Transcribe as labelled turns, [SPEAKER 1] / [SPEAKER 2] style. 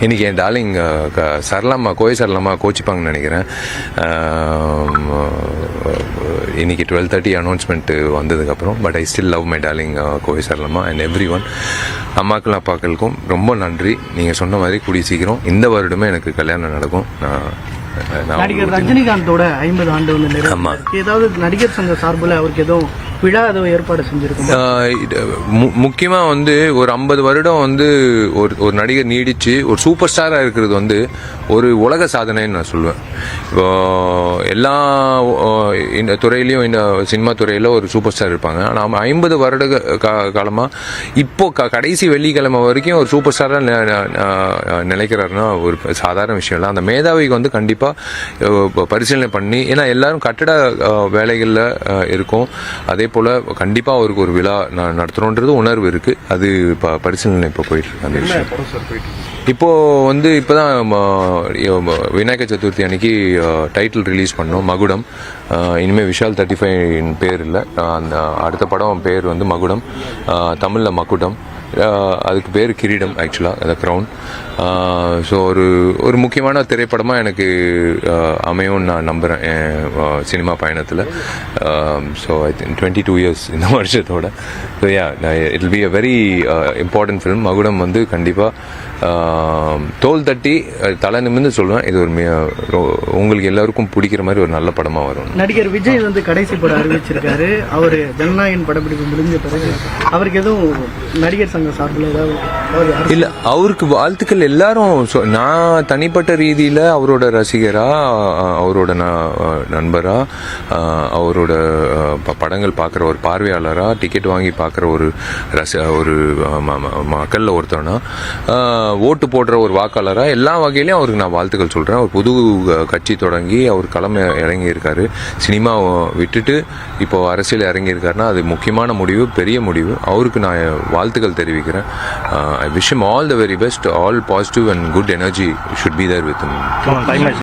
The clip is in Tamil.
[SPEAKER 1] இன்னைக்கு என் டார்லிங் சரளாம்மா கோவை சரளாம்மா கோச்சிப்பாங்கன்னு நினைக்கிறேன். அஹ், இன்னைக்கு டுவெல் தேர்ட்டி அனௌன்ஸ்மெண்ட் வந்ததுக்கப்புறம் but I still love my darling Kovai சரளம்மா and every one அம்மாக்கள் அப்பாக்களுக்கும் ரொம்ப நன்றி. நீங்கள் சொன்ன மாதிரி கூடிய சீக்கிரம் இந்த வருடமே எனக்கு கல்யாணம் நடக்கும். நான்
[SPEAKER 2] நடிகர் ரஜினிகாந்தோட ஐம்பது ஆண்டு வந்து. ஏதாவது நடிகர் சங்க சார்பில் அவருக்கு எதுவும் விழா அதை ஏற்பாடு செஞ்சிருக்கோம்?
[SPEAKER 1] முக்கியமாக வந்து ஒரு ஐம்பது வருடம் வந்து ஒரு ஒரு நடிகர் நீடிச்சு ஒரு சூப்பர் ஸ்டாராக இருக்கிறது வந்து ஒரு உலக சாதனைன்னு நான் சொல்லுவேன் இப்போ எல்லா இந்த துறையிலையும் இந்த சினிமா துறையில ஒரு சூப்பர் ஸ்டார் இருப்பாங்க. ஆனால் ஐம்பது வருட கா- காலமாக இப்போ க- கடைசி வெள்ளிக்கிழமை வரைக்கும் ஒரு சூப்பர் ஸ்டாராக நினைக்கிறாருன்னா ஒரு சாதாரண விஷயம் இல்லை. அந்த மேதாவிக்கு வந்து கண்டிப்பாக பரிசீலனை பண்ணி ஏன்னா எல்லாரும் கட்டட வேலைகளில் இருக்கும். அதே போல கண்டிப்பா அவருக்கு ஒரு விழா நான் நடத்துறோன்றது உணர்வு இருக்கு. அது ப- பரிசீலனை இப்போ போயிட்டு இருக்கு அந்த விஷயம். இப்போ வந்து இப்போதான் ம, ம, விநாயகர் சதுர்த்தி அன்னைக்கு டைட்டில் ரிலீஸ் பண்ணோம் மகுடம். அஹ், இனிமே விஷால் தேர்ட்டி ஃபைவ் பேர் இல்லை. அந்த அடுத்த படம் பேர் வந்து மகுடம். தமிழ்ல மகுடம். அதுக்கு பேர் கிரீடம் ஆக்சுவலாக அந்த க்ரௌன் ஸோ ஒரு ஒரு முக்கியமான திரைப்படமாக எனக்கு அமையும் அமையும்னு நான் நம்புகிறேன் என் சினிமா பயணத்தில். So I think twenty two years இந்த வருஷத்தோட. So yeah it be a very important film Magudam வந்து கண்டிப்பாக தோல் தட்டி தலை நிமிர்ந்து சொல்லுவேன் இது ஒரு உங்களுக்கு எல்லாருக்கும் பிடிக்கிற மாதிரி ஒரு நல்ல படமாக வரும்.
[SPEAKER 2] நடிகர் விஜய் வந்து கடைசி படம் அறிவிச்சிருக்காரு. அவர் ஜனநாயகன் படப்பிடிப்பு முடிஞ்ச பிறகு அவருக்கு எதுவும் நடிகர் சங்க சார்பில் ஏதாவது
[SPEAKER 1] இல்லை அவருக்கு வாழ்த்துக்கள் எல்லாரும். சொ- நான் தனிப்பட்ட ரீதியில் அவரோட ரசிகராக அவரோட நான் நண்பராக அவரோட ப- படங்கள் பார்க்குற ஒரு பார்வையாளராக டிக்கெட் வாங்கி பார்க்குற ஒரு ரச ஒரு மக்களில் ஒருத்தனா ஓட்டு போடுற ஒரு வாக்காளராக எல்லா வகையிலையும் அவருக்கு நான் வாழ்த்துக்கள் சொல்கிறேன் அவர் புது கட்சி தொடங்கி அவர் களம் இறங்கியிருக்காரு. சினிமா விட்டுட்டு இப்போ அரசியல் இறங்கியிருக்காருன்னா அது முக்கியமான முடிவு பெரிய முடிவு. அவருக்கு நான் வாழ்த்துக்கள் தெரிவிக்கிறேன். I wish him all the very best. All positive and good energy should be there with him.